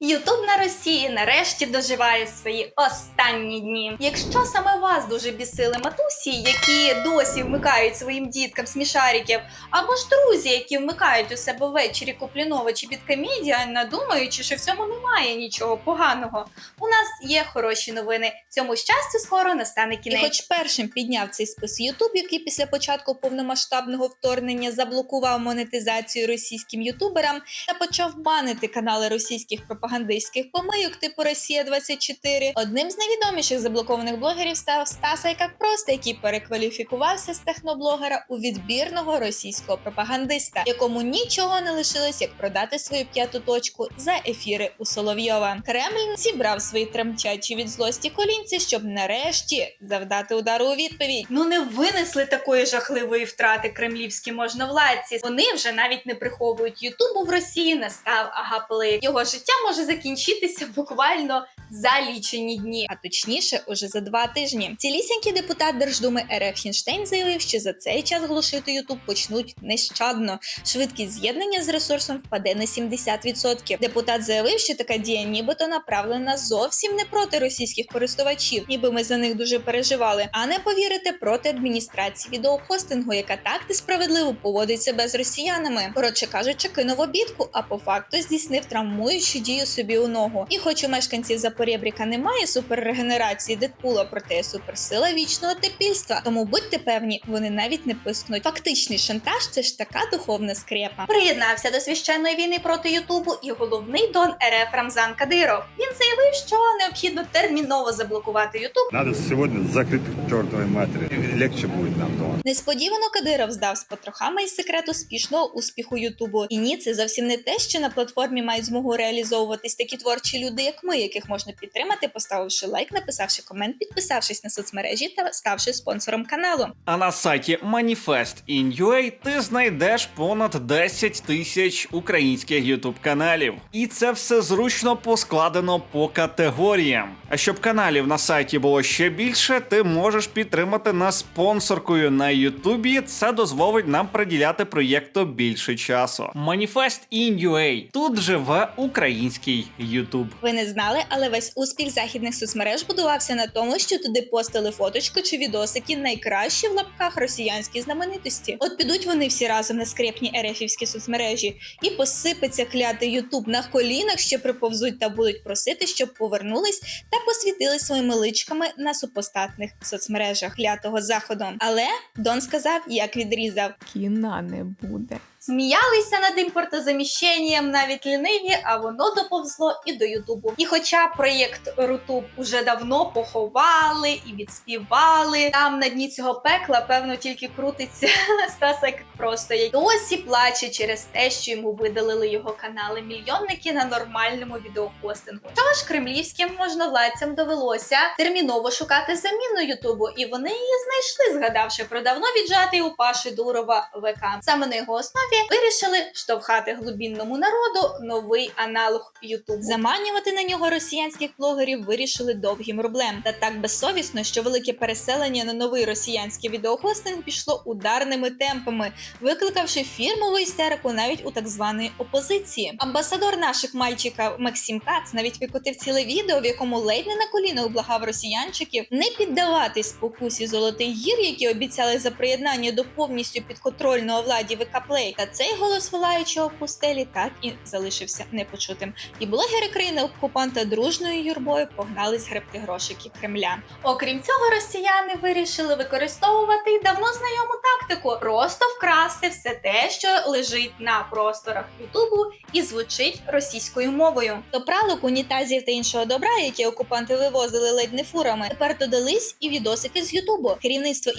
Ютуб на Росії нарешті доживає свої останні дні. Якщо саме вас дуже бісили матусі, які досі вмикають своїм діткам смішариків, або ж друзі, які вмикають у себе ввечері Куплінова чи Біткомедіа, надумаючи, що в цьому немає нічого поганого. У нас є хороші новини. Цьому щастю скоро настане кінець. І хоч першим підняв цей спис Ютуб, який після початку повномасштабного вторгнення заблокував монетизацію російським ютуберам та почав банити канали російських пропагандистських помийок типу Росія 24 Одним з найвідоміших заблокованих блогерів став Стас Айкак Просто, який перекваліфікувався з техноблогера у відбірного російського пропагандиста, якому нічого не лишилось, як продати свою п'яту точку за ефіри у Соловйова. Кремль зібрав свої тремтячі від злості колінці, щоб нарешті завдати удару у відповідь. Ну не винесли такої жахливої втрати кремлівські можновладці. Вони вже навіть не приховують Ютубу в Росії настав агаплик. Його життя може закінчитися буквально за лічені дні. а точніше, уже за два тижні. Цілісінький депутат Держдуми РФ Хінштейн заявив, що за цей час глушити Ютуб почнуть нещадно. Швидкість з'єднання з ресурсом впаде на 70%. Депутат заявив, що така дія нібито направлена зовсім не проти російських користувачів, ніби ми за них дуже переживали, а не повірити проти адміністрації відеохостингу, яка так несправедливо поводить себе з росіянами. Коротше кажучи, кинув обідку, а по факту здійснив травмуючу дію собі у ногу. І хоч у мешканців Запорєбріка немає суперрегенерації Дедпула, проте суперсила вічного тепільства. Тому будьте певні, вони навіть не пискнуть. Фактичний шантаж це ж така духовна скрепа. Приєднався до священної війни проти Ютубу і головний дон РФ Рамзан Кадиров. Він заявив, що необхідно терміново заблокувати Ютуб. Надо сегодня закрыть к чертовой матери. Легче будет нам дома. Несподівано Кадиров здав з потрохами із секрет успішного успіху Ютубу. І ні, це зовсім не те, що на платформі мають змогу реалізовуватись такі творчі люди, як ми, яких можна підтримати, поставивши лайк, написавши комент, підписавшись на соцмережі та ставши спонсором каналу. А на сайті Manifest.in.ua ти знайдеш понад 10 тисяч українських ютуб каналів. І це все зручно поскладено по категоріям. А щоб каналів на сайті було ще більше, ти можеш підтримати нас спонсоркою на Ютубі. Це дозволить нам приділяти проєкту більше часу. Manifest.in.ua. Тут живе український Ютуб. Ви не знали, але весь успіх західних соцмереж будувався на тому, що туди постили фоточку чи відосики найкращі в лапках росіянські знаменитості. От підуть вони всі разом на скрепні ерефівські соцмережі і посипеться клятий Ютуб на колінах, що приповзуть та будуть просити, щоб повернулись та посвітили своїми личками на супостатних соцмережах клятого заходу. Але Дон сказав, як відрізав. кіна не буде. Сміялися над імпортозаміщенням навіть ліниві, а воно доповзло і до Ютубу. І хоча проєкт Рутуб уже давно поховали і відспівали, там на дні цього пекла, певно, тільки крутиться Стаса як просто й досі плаче через те, що йому видалили його канали мільйонники на нормальному відеохостингу. Що ж кремлівським можновладцям довелося терміново шукати заміну Ютубу, і вони її знайшли, згадавши про давно віджатий у Паші Дурова ВК. Саме на його основі вирішили штовхати глубінному народу новий аналог Ютубу. Заманювати на нього росіянських блогерів вирішили довгим рублем. Та так безсовісно, що велике переселення на новий росіянський відеохостинг пішло ударними темпами, викликавши фірмову істерику навіть у так званої опозиції. Амбасадор наших мальчика Максим Кац навіть викотив ціле відео, в якому ледь не на колінах благав росіянчиків не піддаватись спокусі золотий гір, які обіцяли за приєднання до повністю підконтрольного владі Play. Та цей голос волаючого в пустелі так і залишився непочутим. І блогери країни окупанта дружною юрбою погнались гребти грошики Кремля. Окрім цього, росіяни вирішили використовувати давно знайому тактику просто вкрасти все те, що лежить на просторах Ютубу і звучить російською мовою. До пралок, унітазів та іншого добра, які окупанти вивозили ледь не фурами, тепер додались і відосики з Ютубу. Керівництво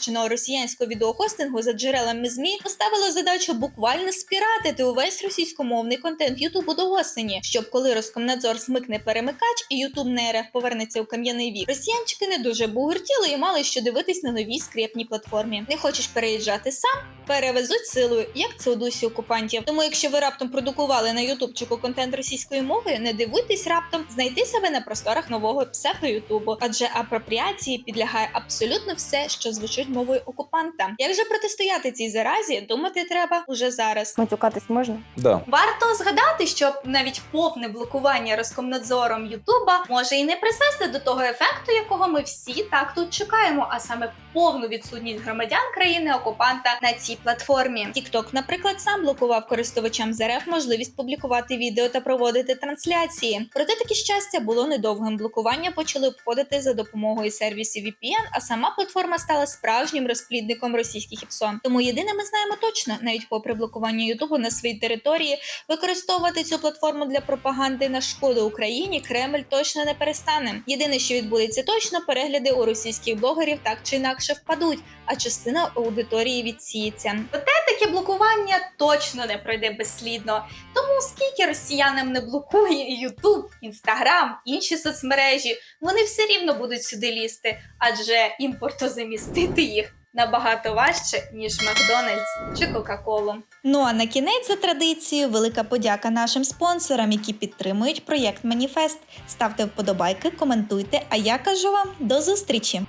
імпортозаміщеного росіянського відеохостингу за джерелами змі поставило задачу буквально спіратити увесь російськомовний контент Ютубу до осені, щоб коли Роскомнадзор смикне перемикач і Ютуб на РФ повернеться у кам'яний вік. Росіянчики не дуже бугуртіли і мали що дивитись на новій скрепній платформі. Не хочеш переїжджати сам? Перевезуть силою, як це у дусі окупантів. Тому, якщо ви раптом продукували на ютубчику контент російською мовою, не дивуйтесь раптом знайти себе на просторах нового псевдо Ютубу, адже апропріації підлягає абсолютно все, що звучить мовою окупанта. Як же протистояти цій заразі? Думати треба уже зараз. Матюкатись можна? Да. Варто згадати, що навіть повне блокування Роскомнадзором Ютуба може і не призвести до того ефекту, якого ми всі так тут чекаємо, а саме повну відсутність громадян країни окупанта на цій платформі. TikTok, наприклад, сам блокував користувачам з РФ можливість публікувати відео та проводити трансляції. Проте таке щастя було недовгим. Блокування почали обходити за допомогою сервісів VPN, а сама платформа стала справжнім розплідником російських ІПСО. Тому єдине ми знаємо точно, навіть попри блокування Ютубу на своїй території, використовувати цю платформу для пропаганди на шкоду Україні Кремль точно не перестане. Єдине, що відбудеться точно, перегляди у російських блогерів так чи інакше впадуть, а частина аудиторії відсіється. Таке блокування точно не пройде безслідно. Тому скільки росіянам не блокує Ютуб, Інстаграм, інші соцмережі, вони все рівно будуть сюди лізти, адже імпортозамістити їх набагато важче, ніж Макдональдс чи Кока-Колу. Ну а на кінець за традицією велика подяка нашим спонсорам, які підтримують проєкт Маніфест. Ставте вподобайки, коментуйте. А я кажу вам до зустрічі!